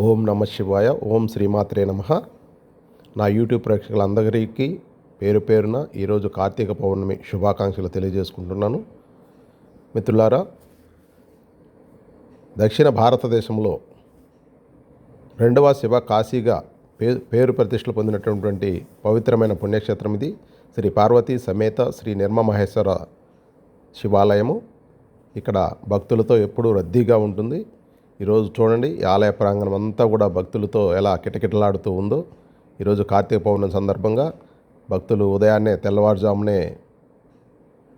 ఓం నమ శివాయ ఓం శ్రీమాత్రే నమ. నా యూట్యూబ్ ప్రేక్షకులందరికీ పేరు పేరున ఈరోజు కార్తీక పౌర్ణమి శుభాకాంక్షలు తెలియజేసుకుంటున్నాను. మిత్రులారా దక్షిణ భారతదేశంలో రెండవ శివ కాశీగా పే పేరు ప్రతిష్టలు పొందినటువంటి పవిత్రమైన పుణ్యక్షేత్రం ఇది. శ్రీ పార్వతీ సమేత శ్రీ నిర్మమహేశ్వర శివాలయము. ఇక్కడ భక్తులతో ఎప్పుడూ రద్దీగా ఉంటుంది. ఈరోజు చూడండి ఈ ఆలయ ప్రాంగణం అంతా కూడా భక్తులతో ఎలా కిటకిటలాడుతూ ఉందో. ఈరోజు కార్తీక పౌర్ణమి సందర్భంగా భక్తులు ఉదయాన్నే తెల్లవారుజామునే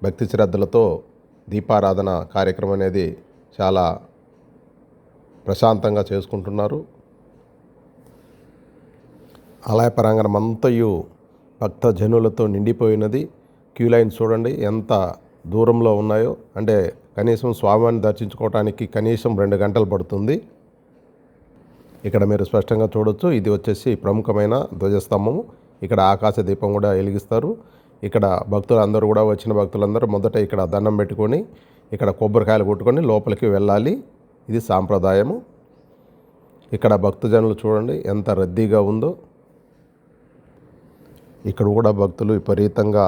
భక్తి శ్రద్ధలతో దీపారాధన కార్యక్రమం అనేది చాలా ప్రశాంతంగా చేసుకుంటున్నారు. ఆలయ ప్రాంగణం అంతయు భక్త జనులతో నిండిపోయినది. క్యూ లైన్ చూడండి ఎంత దూరంలో ఉన్నాయో అంటే కనీసం స్వామిని దర్శించుకోవడానికి కనీసం రెండు గంటలు పడుతుంది. ఇక్కడ మీరు స్పష్టంగా చూడొచ్చు. ఇది వచ్చేసి ప్రముఖమైన ధ్వజస్తంభము. ఇక్కడ ఆకాశ దీపం కూడా వెలిగిస్తారు. ఇక్కడ భక్తులందరూ కూడా వచ్చిన భక్తులందరూ మొదట ఇక్కడ దండం పెట్టుకొని ఇక్కడ కొబ్బరికాయలు కొట్టుకొని లోపలికి వెళ్ళాలి. ఇది సాంప్రదాయము. ఇక్కడ భక్తజనులు చూడండి ఎంత రద్దీగా ఉందో. ఇక్కడ కూడా భక్తులు విపరీతంగా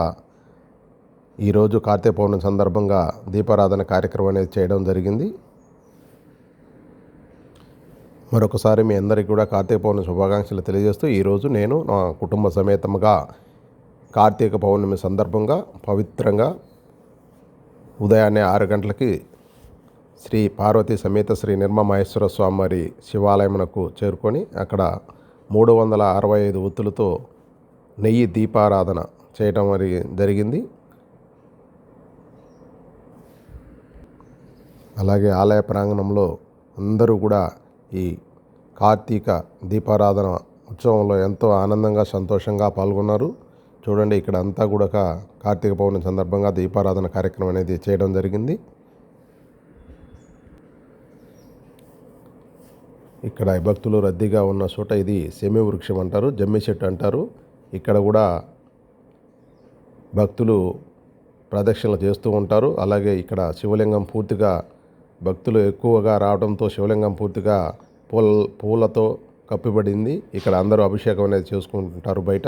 ఈరోజు కార్తీక పౌర్ణమి సందర్భంగా దీపారాధన కార్యక్రమం అనేది చేయడం జరిగింది. మరొకసారి మీ అందరికీ కూడా కార్తీక పౌర్ణమి శుభాకాంక్షలు తెలియజేస్తూ ఈరోజు నేను నా కుటుంబ సమేతంగా కార్తీక పౌర్ణమి సందర్భంగా పవిత్రంగా ఉదయాన్నే ఆరు గంటలకి శ్రీ పార్వతీ సమేత శ్రీ నిర్మమహేశ్వర స్వామి వారి శివాలయమునకు చేరుకొని అక్కడ మూడు వందల అరవై ఐదు ఒత్తులతో నెయ్యి దీపారాధన చేయటం మరి జరిగింది. అలాగే ఆలయ ప్రాంగణంలో అందరూ కూడా ఈ కార్తీక దీపారాధన ఉత్సవంలో ఎంతో ఆనందంగా సంతోషంగా పాల్గొన్నారు. చూడండి ఇక్కడ అంతా కూడా కార్తీక పౌర్ణమి సందర్భంగా దీపారాధన కార్యక్రమం అనేది చేయడం జరిగింది. ఇక్కడ భక్తులు రద్దీగా ఉన్న చోట ఇది సెమి వృక్షం అంటారు జమ్మి చెట్టు అంటారు. ఇక్కడ కూడా భక్తులు ప్రదక్షిణలు చేస్తూ ఉంటారు. అలాగే ఇక్కడ శివలింగం పూర్తిగా భక్తులు ఎక్కువగా రావడంతో శివలింగం పూర్తిగా పూల పూలతో కప్పిబడింది ఇక్కడ అందరూ అభిషేకం అనేది చేసుకుంటుంటారు బయట.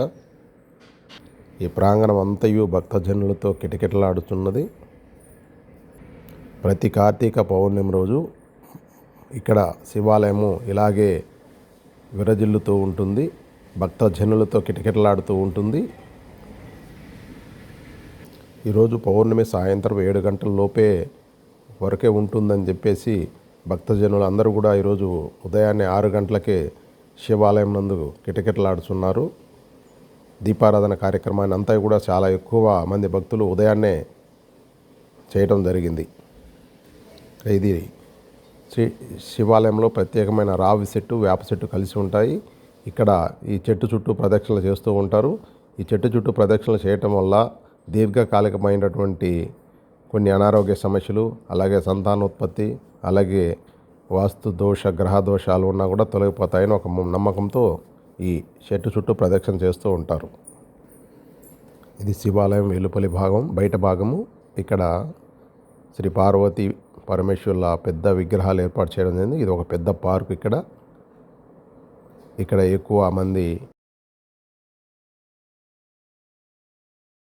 ఈ ప్రాంగణం అంతయు భక్తజనులతో కిటకిటలాడుతున్నది. ప్రతి కార్తీక పౌర్ణమి రోజు ఇక్కడ శివాలయము ఇలాగే విరజిల్లుతూ ఉంటుంది. భక్తజనులతో కిటకిటలాడుతూ ఉంటుంది. ఈరోజు పౌర్ణమి సాయంత్రం ఏడు గంటల లోపే వరకే ఉంటుందని చెప్పేసి భక్తజనులు అందరూ కూడా ఈరోజు ఉదయాన్నే ఆరు గంటలకే శివాలయం నందు కిటకిటలాడుతున్నారు దీపారాధన కార్యక్రమాన్ని అంతా కూడా చాలా ఎక్కువ మంది భక్తులు ఉదయాన్నే చేయటం జరిగింది. ఇది శ్రీ శివాలయంలో ప్రత్యేకమైన రావి చెట్టు వేప చెట్టు కలిసి ఉంటాయి. ఇక్కడ ఈ చెట్టు చుట్టూ ప్రదక్షిణలు చేస్తూ ఉంటారు. ఈ చెట్టు చుట్టూ ప్రదక్షిణలు చేయటం వల్ల దీర్ఘకాలికమైనటువంటి కొన్ని అనారోగ్య సమస్యలు అలాగే సంతానోత్పత్తి అలాగే వాస్తు దోష గ్రహ దోషాలు ఉన్నా కూడా తొలగిపోతాయని ఒక నమ్మకంతో ఈ చెట్టు చుట్టూ ప్రదక్షిణ చేస్తూ ఉంటారు. ఇది శివాలయం వెలుపలి భాగం బయట భాగము. ఇక్కడ శ్రీ పార్వతి పరమేశ్వర్ల పెద్ద విగ్రహాలు ఏర్పాటు చేయడం జరిగింది. ఇది ఒక పెద్ద పార్క్ ఇక్కడ. ఇక్కడ ఎక్కువ మంది